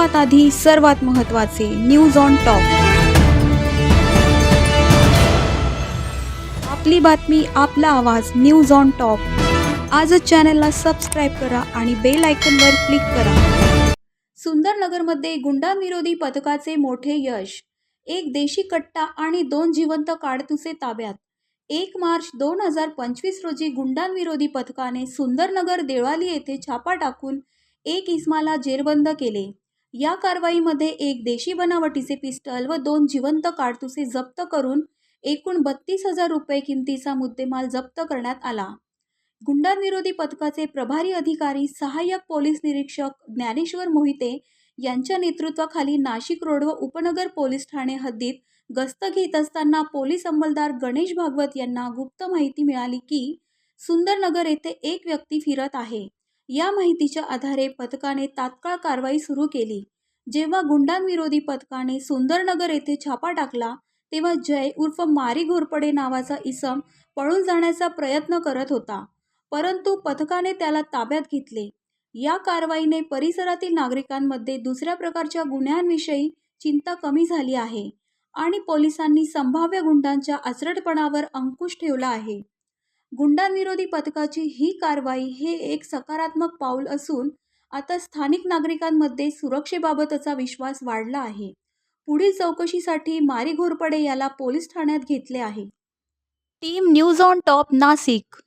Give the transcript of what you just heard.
सर्वात आधी सर्वात महत्त्वाचे न्यूज ऑन टॉप आपली बातमी आपला आवाज न्यूज ऑन टॉप आजच चॅनलला सबस्क्राईब करा आणि बेल आयकनवर क्लिक करा. सुंदरनगरमध्ये गुंडांविरोधी पथकाचे मोठे यश. एक देशी कट्टा आणि दोन जिवंत काडतुसे ताब्यात. एक मार्च दोन हजार पंचवीस रोजी गुंडांविरोधी पथकाने सुंदरनगर देवाली येथे छापा टाकून एक इस्माला जेरबंद केले. या कारवाईमध्ये एक देशी बनावटीचे पिस्टल व दोन जिवंत काडतुसे जप्त करून एकूण बत्तीस हजार रुपये किमतीचा मुद्देमाल जप्त करण्यात आला. गुंडांविरोधी पथकाचे प्रभारी अधिकारी सहाय्यक पोलीस निरीक्षक ज्ञानेश्वर मोहिते यांच्या नेतृत्वाखाली नाशिक रोड व उपनगर पोलीस ठाणे हद्दीत गस्त घेत असताना पोलीस अंमलदार गणेश भागवत यांना गुप्त माहिती मिळाली की सुंदरनगर येथे एक व्यक्ती फिरत आहे. या माहितीच्या आधारे पथकाने तात्काळ कारवाई सुरू केली. जेव्हा गुंडांविरोधी पथकाने सुंदरनगर येथे छापा टाकला तेव्हा जय उर्फ मारी घोरपडे नावाचा इसम पळून जाण्याचा प्रयत्न करत होता. परंतु पथकाने त्याला ताब्यात घेतले. या कारवाईने परिसरातील नागरिकांमध्ये दुसऱ्या प्रकारच्या गुन्ह्यांविषयी चिंता कमी झाली आहे आणि पोलिसांनी संभाव्य गुंडांच्या आचरटपणावर अंकुश ठेवला आहे. गुंडांविरोधी पथकाची ही कारवाई हे एक सकारात्मक पाऊल असून आता स्थानिक नागरिकांमध्ये सुरक्षेबाबतचा विश्वास वाढला आहे. पुढील चौकशीसाठी मारी घोरपडे याला पोलीस ठाण्यात घेतले आहे. Team news on top Nashik.